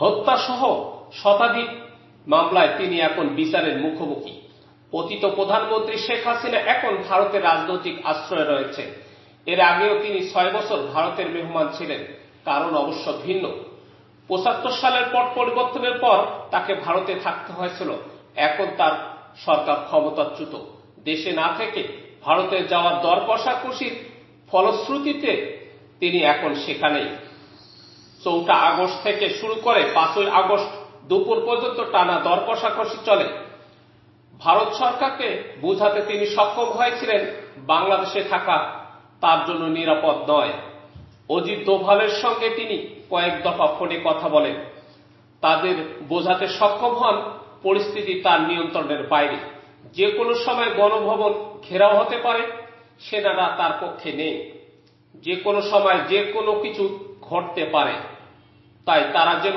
হত্যাসহ শতাধিক মামলায় তিনি এখন বিচারের মুখোমুখি। পতিত প্রধানমন্ত্রী শেখ হাসিনা এখন ভারতের রাজনৈতিক আশ্রয়ে রয়েছে। এর আগেও তিনি ছয় বছর ভারতের মেহমান ছিলেন, কারণ অবশ্য ভিন্ন। পঁচাত্তর সালের পট পরিবর্তনের পর তাকে ভারতে থাকতে হয়েছিল। এখন তার সরকার ক্ষমতাচ্যুত। দেশে না থেকে ভারতে যাওয়ার দর কষাকষির ফলশ্রুতিতে তিনি এখন সেখানেই। চৌঠা আগস্ট থেকে শুরু করে পাঁচই আগস্ট দুপুর পর্যন্ত টানা দর কষাকষি চলে। ভারত সরকারকে বোঝাতে তিনি সক্ষম হয়েছিলেন বাংলাদেশে থাকা তার জন্য নিরাপদ নয়। অজিত দোভালের সঙ্গে তিনি কয়েক দফা ফোনে কথা বলেন। তাদের বোঝাতে সক্ষম হন পরিস্থিতি তার নিয়ন্ত্রণের বাইরে। যে কোনো সময় গণভবন ঘেরাও হতে পারে, সেনারা তার পক্ষে নেই। যে কোনো সময় যে কোনো কিছু ঘটতে পারে। তাই তারা যেন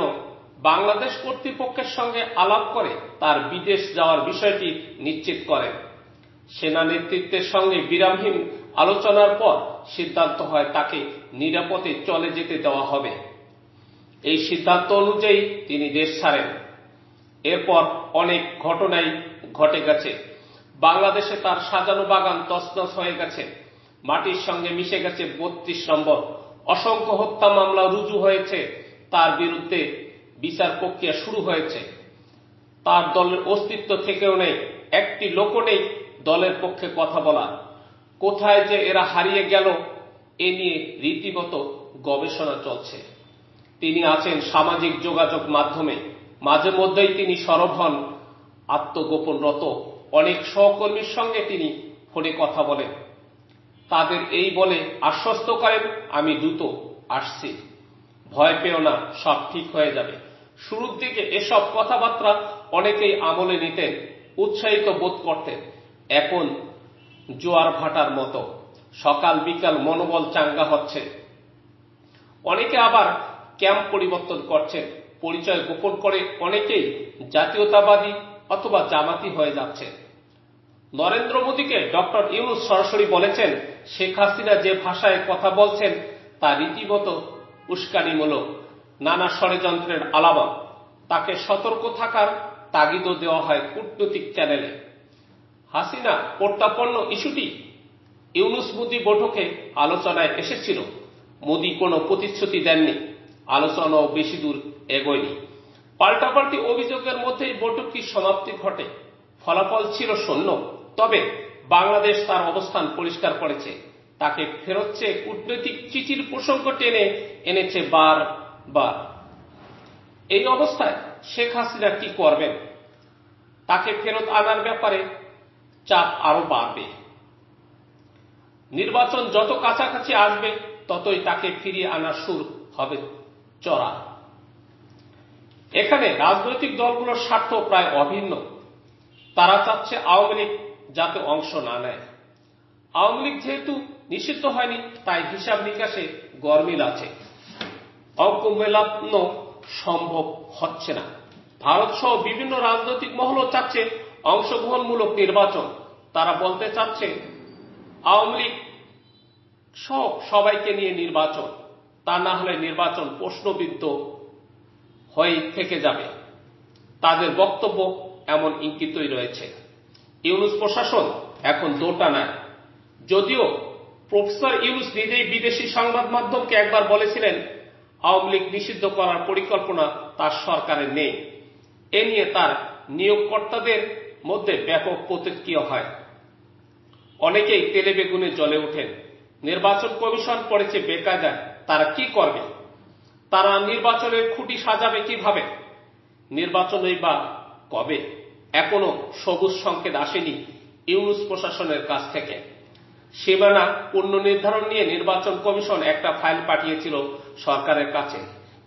বাংলাদেশ কর্তৃপক্ষের সঙ্গে আলাপ করে তার বিদেশ যাওয়ার বিষয়টি নিশ্চিত করেন সেনা নেতৃত্বের সঙ্গে বিরামহীন আলোচনার পর সিদ্ধান্ত হয় তাকে নিরাপদে চলে যেতে দেওয়া হবে। এই সিদ্ধান্ত অনুযায়ী তিনি দেশ ছাড়েন। এরপর অনেক ঘটনাই ঘটে গেছে। বাংলাদেশে তার সাজানো বাগান তছনছ হয়ে গেছে। মাটির সঙ্গে মিশে গেছে বত্রিশ নম্বর। অসংখ্য হত্যা মামলা রুজু হয়েছে। তার বিরুদ্ধে বিচার প্রক্রিয়া শুরু হয়েছে। তার দলের অস্তিত্ব থেকেও নেই, একটি লোকও নেই দলের পক্ষে কথা বলা কোথায় যে এরা হারিয়ে গেল, এ নিয়ে রীতিমতো গবেষণা চলছে। তিনি আছেন সামাজিক যোগাযোগ মাধ্যমে। মাঝে মধ্যেই তিনি সরব হন আত্মগোপনরত অনেক সহকর্মীর সঙ্গে তিনি ফোনে কথা বলেন। তাদের এই বলে, আশ্বস্ত করেন, আমি দ্রুত আসছি। ভয় পেও না, সব ঠিক হয়ে যাবে। শুরুর দিকে এসব কথাবার্তা অনেকেই আমলে নিতেন, উৎসাহিত বোধ করতেন। এখন জোয়ার ভাটার মতো, সকাল বিকাল মনোবল চাঙ্গা হচ্ছে। অনেকে আবার ক্যাম্প পরিবর্তন করছেন, পরিচয় গোপন করে অনেকেই জাতীয়তাবাদী অথবা জামাতি হয়ে যাচ্ছে। নরেন্দ্র মোদীকে ডক্টর ইউনুস সরাসরি বলেছেন, শেখ হাসিনা যে ভাষায় কথা বলছেন, তা রীতিমতো উস্কানিমূলক নানা ষড়যন্ত্রের আলাবা তাকে সতর্ক থাকার তাগিদও দেওয়া হয় কূটনৈতিক চ্যানেলে। হাসিনা প্রত্যাপন্ন ইস্যুটি ইউনুস মোদী বৈঠকে আলোচনায় এসেছিল। মোদী কোনো প্রতিশ্রুতি দেননি। আলোচনাও বেশি দূর এগোয়নি। পাল্টাপাল্টি অভিযোগের মধ্যেই বৈঠকটির সমাপ্তি ঘটে। ফলাফল ছিল শূন্য। তবে বাংলাদেশ তার অবস্থান পরিষ্কার করেছে। তাকে ফেরত চেয়ে কূটনৈতিক চিঠির প্রসঙ্গ টেনে এনেছে বার বার। এই অবস্থায় শেখ হাসিনা কি করবেন? তাকে ফেরত আনার ব্যাপারে চাপ আরও বাড়বে। নির্বাচন যত কাছাকাছি আসবে, ততই তাকে ফিরিয়ে আনার সুর হবে চড়া। এখানে রাজনৈতিক দলগুলোর স্বার্থ প্রায় অভিন্ন। তারা চাচ্ছে আওয়ামী লীগ যাতে অংশ না নেয়। আওয়ামী লীগ যেহেতু নিষিদ্ধ হয়নি, তাই হিসাব নিকাশে গরমিল আছে। অঙ্ক মেলানো সম্ভব হচ্ছে না। ভারত সহ বিভিন্ন রাজনৈতিক মহলও চাচ্ছে অংশগ্রহণমূলক নির্বাচন। তারা বলতে চাচ্ছে, আওয়ামী লীগ সহ সবাইকে নিয়ে নির্বাচন, তা না হলে নির্বাচন প্রশ্নবিদ্ধ হয়ে থেকে যাবে। তাদের বক্তব্য এমন ইঙ্গিতই রয়েছে। ইউনুস প্রশাসন এখন দোটানায় যদিও প্রফেসর ইউনুস নিজেই বিদেশি সংবাদ মাধ্যমকে একবার বলেছিলেন, আওয়ামী লীগ নিষিদ্ধ করার পরিকল্পনা তার সরকারের নেই। এ নিয়ে তার নিয়োগকর্তাদের মধ্যে ব্যাপক প্রতিক্রিয়া হয়। অনেকেই তেলে বেগুনে জ্বলে ওঠেন। নির্বাচন কমিশন পড়েছে বেকায়দায় তারা কি করবে? তারা নির্বাচনের খুঁটি সাজাবে কীভাবে? নির্বাচনই বা কবে? এখনও সবুজ সংকেত আসেনি ইউনুস প্রশাসনের কাছ থেকে। সীমানা পুনর্নির্ধারণ নিয়ে নির্বাচন কমিশন একটা ফাইল পাঠিয়েছিল সরকারের কাছে।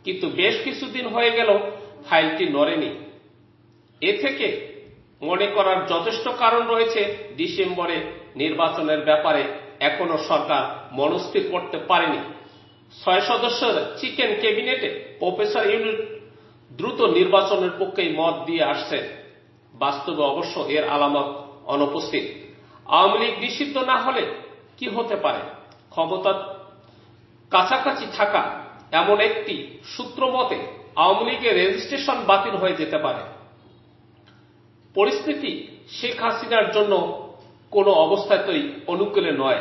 কিন্তু বেশ কিছুদিন হয়ে গেল, ফাইলটি নড়েনি। এ থেকে মনে করার যথেষ্ট কারণ রয়েছে ডিসেম্বরে নির্বাচনের ব্যাপারে। এখনও সরকার মনস্থির করতে পারেনি। ছয় সদস্যের চিকেন ক্যাবিনেটে প্রফেসর ইউনিট দ্রুত নির্বাচনের পক্ষেই মত দিয়ে আসছে। বাস্তবে অবশ্য এর আলামত অনুপস্থিত। আওয়ামী লীগ নিষিদ্ধ না হলে কি হতে পারে? ক্ষমতার কাছাকাছি থাকা এমন একটি সূত্র মতে আওয়ামী লীগের রেজিস্ট্রেশন বাতিল হয়ে যেতে পারে। পরিস্থিতি শেখ হাসিনার জন্য কোনো অবস্থাতেই অনুকূলে নয়।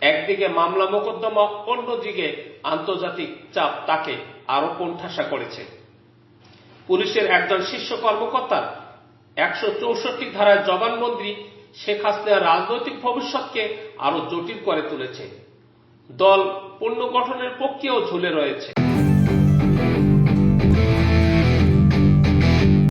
একদিকে মামলা মোকদ্দমা, অন্যদিকে আন্তর্জাতিক চাপ তাকে আরও কোণঠাসা করেছে। পুলিশের একজন শীর্ষ কর্মকর্তা একশো চৌষট্টি ধারায় জবানবন্দি শেখ হাসিনার রাজনৈতিক ভবিষ্যৎকে আরও জটিল করে তুলেছে। দল পুনর্গঠনের পক্ষেও ঝুলে রয়েছে।